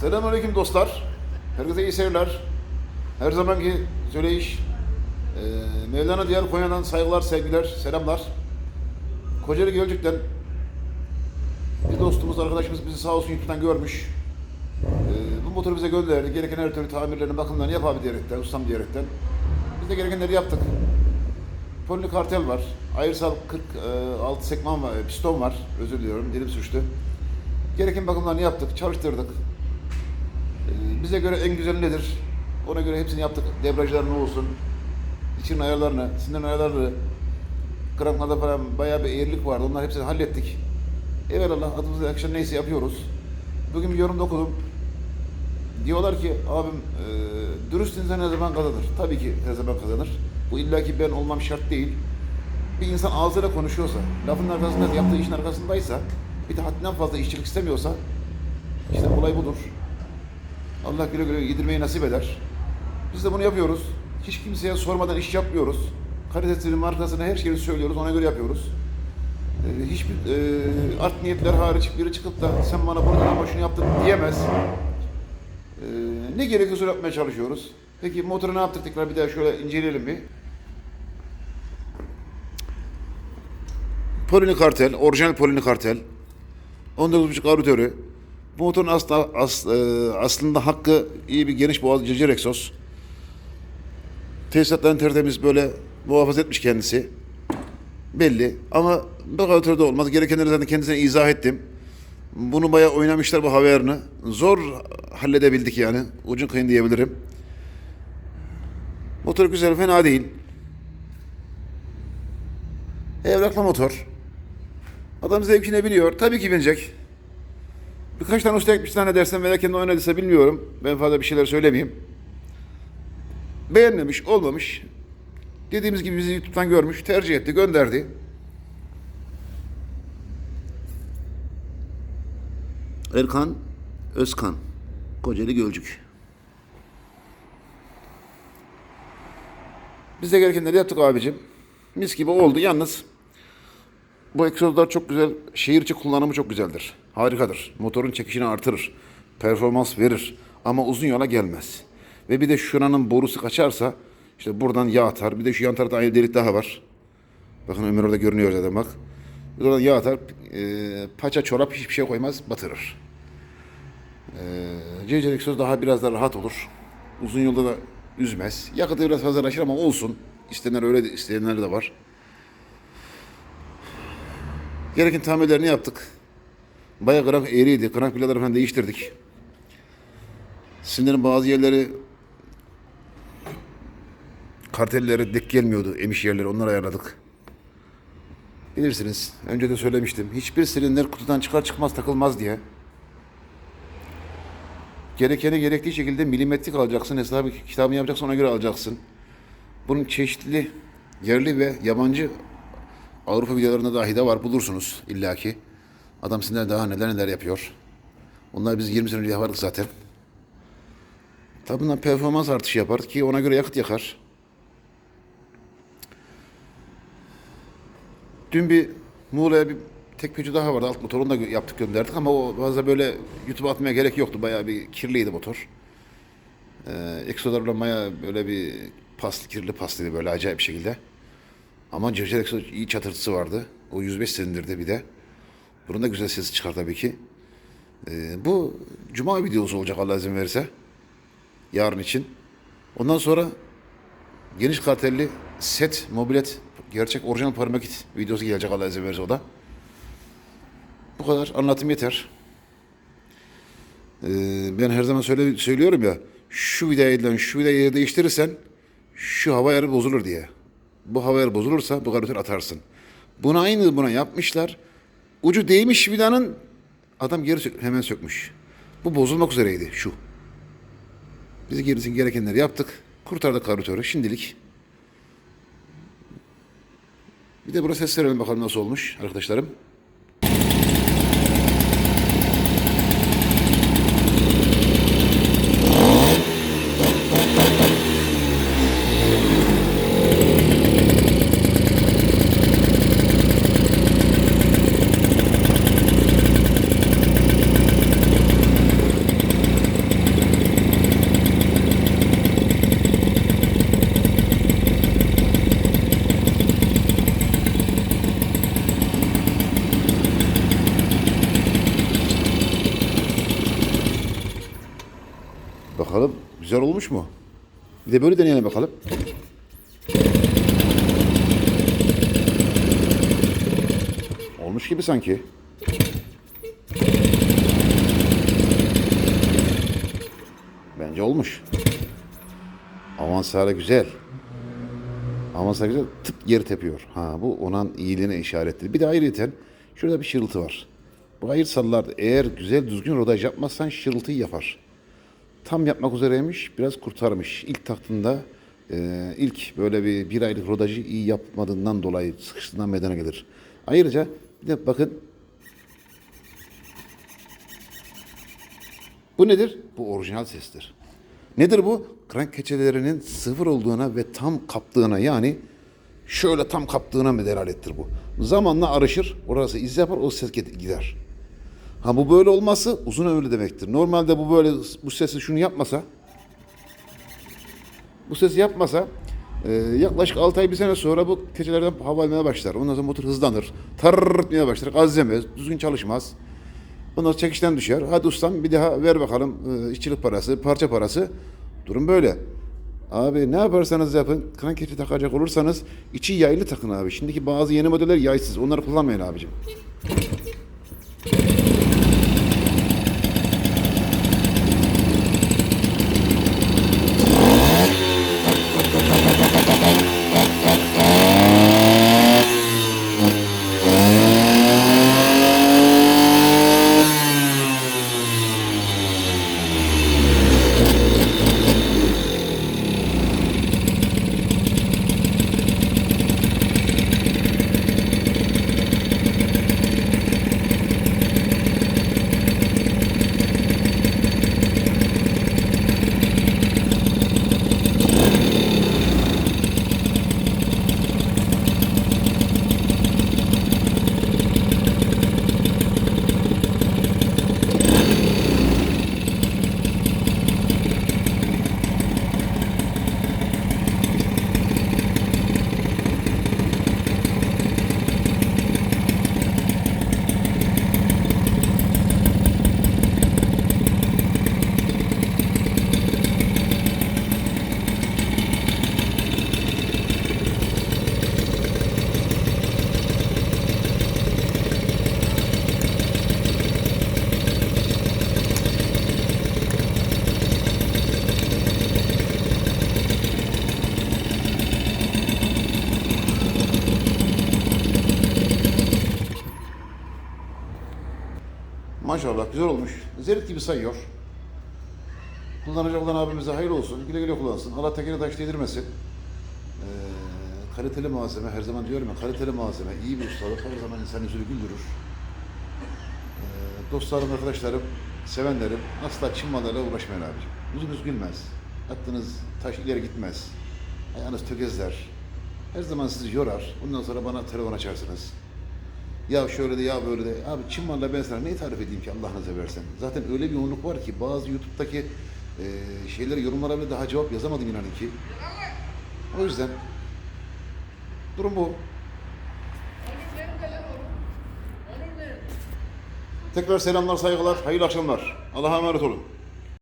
Selamünaleyküm dostlar. Herkese iyi seyirler. Her zamanki söyleyiş. Ee, Mevlana Diyar Konya'dan saygılar, sevgiler, selamlar. Kocaeli Gölcük'ten bir dostumuz, arkadaşımız bizi sağ olsun YouTube'dan görmüş. Ee, bu motoru bize gönderdi. Gereken her türlü tamirlerini, bakımlarını yap abi diyerekten, ustam diyerekten. Biz de gerekenleri yaptık. Polini kartel var. Ayırsal 46 sekman var, piston var. Özür diliyorum, dilim suçtu. Gereken bakımlarını yaptık, çalıştırdık. Bize göre en güzel nedir? Ona göre hepsini yaptık. Debrajlar ne olsun? İçin ayarlarını, sinir ayarlarını, kranklarda falan bayağı bir eğrilik vardı. Onlar hepsini hallettik. Evelallah adımıza yakışan neyse yapıyoruz. Bugün bir yorumda okudum. Diyorlar ki abim e, dürüst insan her zaman kazanır. Tabii ki her zaman kazanır. Bu illaki ben olmam şart değil. Bir insan ağzıyla konuşuyorsa, lafın arkasında, yaptığı işin arkasındaysa, bir de haddinden fazla işçilik istemiyorsa, işte olay budur. Allah güle güle yedirmeyi nasip eder. Biz de bunu yapıyoruz. Hiç kimseye sormadan iş yapmıyoruz. Kalitesini, markasını, her şeyi söylüyoruz, ona göre yapıyoruz. Ee, hiçbir e, art niyetler hariç biri çıkıp da sen bana bunu ama şunu yaptın diyemez. Ee, ne gerekiyorsa yapmaya çalışıyoruz. Peki motoru ne yaptık tekrar bir daha şöyle inceleyelim bir. Polini kartel, orijinal polini kartel. 19.5 arbitörü. Bu motorun aslında, as, e, aslında hakkı iyi bir geniş boğaz cırcır egzoz. Tesisatların tertemiz böyle muhafaza etmiş kendisi. Belli ama da olmaz. Gerekenleri zaten kendisine izah ettim. Bunu bayağı oynamışlar bu haberini. Zor halledebildik yani. Ucun kıyın diyebilirim. Motor güzel, fena değil. Evraklı motor. Adam zevkine biliyor. Tabii ki binecek. Birkaç tane usta ekmiş tane dersen veya kendi oynadıysa bilmiyorum. Ben fazla bir şeyler söylemeyeyim. Beğenmemiş, olmamış. Dediğimiz gibi bizi YouTube'dan görmüş, tercih etti, gönderdi. Erkan Özkan, Kocaeli Gölcük. Biz de gerekenleri yaptık abicim. Mis gibi oldu. Yalnız bu egzozlar çok güzel. Şehir içi kullanımı çok güzeldir. Harikadır. Motorun çekişini artırır. Performans verir. Ama uzun yola gelmez. Ve bir de şuranın borusu kaçarsa işte buradan yağ atar. Bir de şu yan tarafta aynı delik daha var. Bakın Ömer orada görünüyor zaten bak. Buradan yağ atar. E, paça çorap hiçbir şey koymaz. Batırır. E, CC egzoz daha biraz daha rahat olur. Uzun yolda da üzmez. Yakıtı biraz fazlalaşır ama olsun. İsteyenler öyle de, isteyenler de var. Gereken tamirlerini yaptık. Bayağı krank eğriydi. Krank vidaları falan değiştirdik. Sinir'in bazı yerleri kartelleri dek gelmiyordu. Emiş yerleri onları ayarladık. Bilirsiniz. Önce de söylemiştim. Hiçbir silindir kutudan çıkar çıkmaz takılmaz diye. Gerekeni gerektiği şekilde milimetrik alacaksın. Hesabı kitabını yapacaksın ona göre alacaksın. Bunun çeşitli yerli ve yabancı Avrupa videolarında dahi de var bulursunuz illaki. Adam sizden daha neler neler yapıyor. Onlar biz 20 sene önce yapardık zaten. Tabi bundan performans artışı yapar ki ona göre yakıt yakar. Dün bir Muğla'ya bir tek peci daha vardı. Alt motor onu da yaptık gönderdik ama o fazla böyle YouTube'a atmaya gerek yoktu. Bayağı bir kirliydi motor. Ee, bayağı böyle bir paslı, kirli paslıydı böyle acayip bir şekilde. Ama Cırcır egzoz iyi çatırtısı vardı. O 105 silindirde bir de. Bunun da güzel sesi çıkar tabii ki. Ee, bu Cuma videosu olacak Allah izin verirse. Yarın için. Ondan sonra geniş kartelli set, mobilet, gerçek orijinal parmakit videosu gelecek Allah izin verirse o da. Bu kadar anlatım yeter. Ee, ben her zaman söyle, söylüyorum ya şu vidayla şu vidayı değiştirirsen şu hava ayarı bozulur diye. Bu hava ayarı bozulursa bu karbüratör atarsın. Buna aynı buna yapmışlar. Ucu değmiş vidanın adam geri sök, hemen sökmüş. Bu bozulmak üzereydi şu. Biz gerisi gerekenleri yaptık. Kurtardık karbüratörü şimdilik. Bir de burası ses verelim bakalım nasıl olmuş arkadaşlarım. Güzel olmuş mu? Bir de böyle deneyelim bakalım. Olmuş gibi sanki. Bence olmuş. Avansara güzel. Avansara güzel. Tıp geri tepiyor. Ha bu onun iyiliğine işarettir. Bir de ayrıyeten şurada bir şırıltı var. Bu hayır sallar eğer güzel düzgün rodaj yapmazsan şırıltıyı yapar. Tam yapmak üzereymiş. Biraz kurtarmış. İlk taktığında e, ilk böyle bir bir aylık rodajı iyi yapmadığından dolayı sıkıştığından meydana gelir. Ayrıca bir de bakın Bu nedir? Bu orijinal sestir. Nedir bu? Krank keçelerinin sıfır olduğuna ve tam kaptığına yani şöyle tam kaptığına mı delalettir bu? Zamanla arışır, orası iz yapar, o ses gider. Ha bu böyle olması uzun ömürlü demektir. Normalde bu böyle bu sesi şunu yapmasa bu sesi yapmasa e, yaklaşık 6 ay bir sene sonra bu keçelerden hava almaya başlar. Ondan sonra motor hızlanır. Tarrrrtmaya başlar. Gaz yemez. Düzgün çalışmaz. Ondan sonra çekişten düşer. Hadi ustam bir daha ver bakalım e, işçilik parası, parça parası. Durum böyle. Abi ne yaparsanız yapın, kranketi takacak olursanız içi yaylı takın abi. Şimdiki bazı yeni modeller yaysız. Onları kullanmayın abicim. Maşallah güzel olmuş. Zerit gibi sayıyor. Kullanacak olan abimize hayırlı olsun. Güle güle kullansın. Allah tekeri taş değdirmesin. Ee, kaliteli malzeme, her zaman diyorum ya kaliteli malzeme, iyi bir ustalık her zaman insan yüzünü güldürür. Ee, dostlarım, arkadaşlarım, sevenlerim asla Çin mallarıyla uğraşmayın abicim. Yüzünüz gülmez. Attığınız taş ileri gitmez. Ayağınız tökezler. Her zaman sizi yorar. Ondan sonra bana telefon açarsınız. Ya şöyle de ya böyle de. Abi Çin malıyla ben sana neyi tarif edeyim ki Allah'ını seversen. Zaten öyle bir yoğunluk var ki bazı YouTube'daki e, şeyleri yorumlara bile daha cevap yazamadım inanın ki. O yüzden durum bu. Tekrar selamlar, saygılar, hayırlı akşamlar. Allah'a emanet olun.